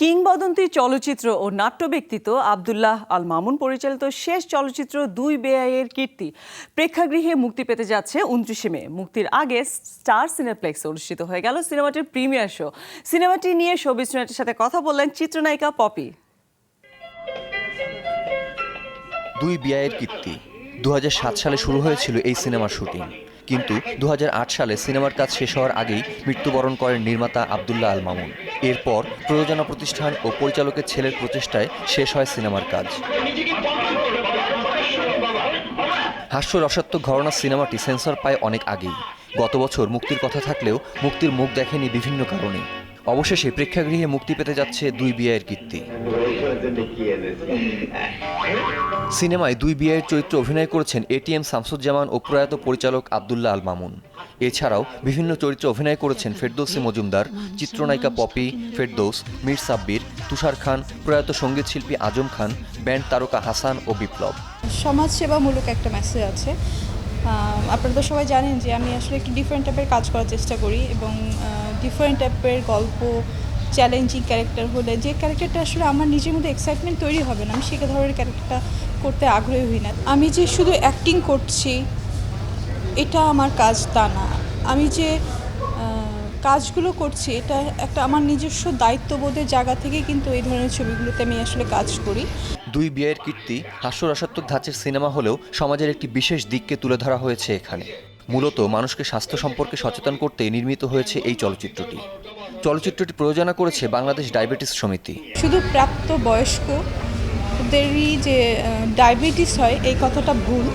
কিংবদন্তি চলচ্চিত্র ও নাট্য ব্যক্তিত্ব আবদুল্লাহ আল মামুন পরিচালিত শেষ চলচ্চিত্র দুই বেআইয়ের কীর্তি। প্রেক্ষাগৃহে মুক্তি পেতে যাচ্ছে উনত্রিশে মে। মুক্তির আগে স্টার সিনেপ্লেক্সে অনুষ্ঠিত হয়ে গেল সিনেমাটির প্রিমিয়ার শো। সিনেমাটি নিয়ে শোবিজ সাথে কথা বললেন চিত্রনায়িকা পপি। দুই বিয়ের কীর্তি। দু হাজার সাত সালে শুরু হয়েছিল এই সিনেমার শুটিং। কিন্তু দু হাজার আট সালে সিনেমার কাজ শেষ হওয়ার আগেই মৃত্যুবরণ করেন নির্মাতা আবদুল্লাহ আল মামুন। এরপর প্রযোজনা প্রতিষ্ঠান ও পরিচালকের ছেলের প্রচেষ্টায় শেষ হয় সিনেমার কাজ। হাস্য রসাত্মক ঘরনার সিনেমাটি সেন্সর পায় অনেক আগেই। গত বছর মুক্তির কথা থাকলেও মুক্তির মুখ দেখেনি বিভিন্ন কারণে। অবশেষে প্রেক্ষাগৃহে মুক্তি পেতে যাচ্ছে দুই বিয়ের কীর্তি। সিনেমায় দুই বিয়ের চরিত্রে অভিনয় করেছেন এটিএম শামসুজ্জামান ও প্রয়াত পরিচালক আবদুল্লাহ আল মামুন। এছাড়াও বিভিন্ন চরিত্রে অভিনয় করেছেন ফেরদৌসি মজুমদার, চিত্রনায়িকা পপি, ফেরদৌস, মীর সাব্বির, তুষার খান, প্রয়াত সংগীত শিল্পী আজম খান, ব্যান্ড তারকা হাসান ও বিপ্লব। সমাজসেবামূলক একটা মেসেজ আছে। আপনারা তো সবাই জানেন যে আমি আসলে একটু ডিফারেন্ট টাইপের কাজ করার চেষ্টা করি এবং ডিফারেন্ট টাইপের গল্প চ্যালেঞ্জিং ক্যারেক্টার হলে যে ক্যারেক্টারটা আসলে আমার নিজের মধ্যে এক্সাইটমেন্ট তৈরি হবে না, আমি সে ধরনের ক্যারেক্টারটা করতে আগ্রহী হই না। আমি যে শুধু অ্যাক্টিং করছি, এটা আমার কাজ তা না। আমি যে কাজগুলো করছি এটা একটা আমার নিজস্ব দায়িত্ববোধের জায়গা থেকে কিন্তু এই ধরনের ছবিগুলোতে আমি আসলে কাজ করি। দুই বিয়ের কীর্তি হাস্যরসাত্মক ধাঁচের সিনেমা হলেও সমাজের একটি বিশেষ দিককে তুলে ধরা হয়েছে এখানে। মূলত মানুষকে স্বাস্থ্য সম্পর্কে সচেতন করতে নির্মিত হয়েছে এই চলচ্চিত্রটি। চলচ্চিত্রটি প্রযোজনা করেছে বাংলাদেশ ডায়াবেটিস সমিতি। শুধু প্রাপ্ত বয়স্কদেরই যে ডায়াবেটিস হয় এই কথাটা ভুল।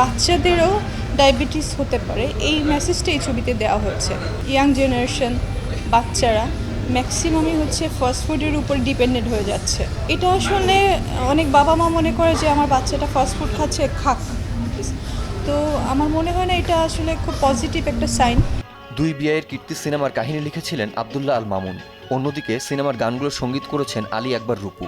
বাচ্চাদেরও ডায়াবেটিস হতে পারে। এই মেসেজটা এই ছবিতে দেওয়া হয়েছে ইয়াং জেনারেশন বাচ্চারা ম্যাক্সিমামই হচ্ছে ফাস্ট ফুডের উপর ডিপেন্ডেন্ট হয়ে যাচ্ছে। এটা আসলে অনেক বাবা মা মনে করে যে, আমার বাচ্চাটা ফাস্ট ফুড খাচ্ছে, খাক। তো আমার মনে হয় না এটা আসলে খুব পজিটিভ একটা সাইন দুই বিয়ের কীর্তি সিনেমার কাহিনী লিখেছিলেন আবদুল্লাহ আল মামুন অন্যদিকে সিনেমার গানগুলোর সংগীত করেছেন আলী একবার রূপু।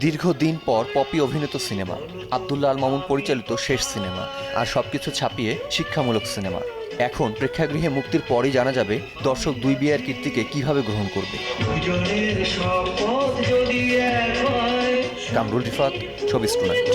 দীর্ঘদিন পর পপি অভিনীত সিনেমা। আবদুল্লাহ আল মামুন পরিচালিত শেষ সিনেমা আর সবকিছু ছাপিয়ে শিক্ষামূলক সিনেমা। এখন প্রেক্ষাগৃহে মুক্তির পরই জানা যাবে দর্শক দুই বিয়ার কীর্তিকে কীভাবে গ্রহণ করবে। কামরুল রিফাত ছবি টুনাইট।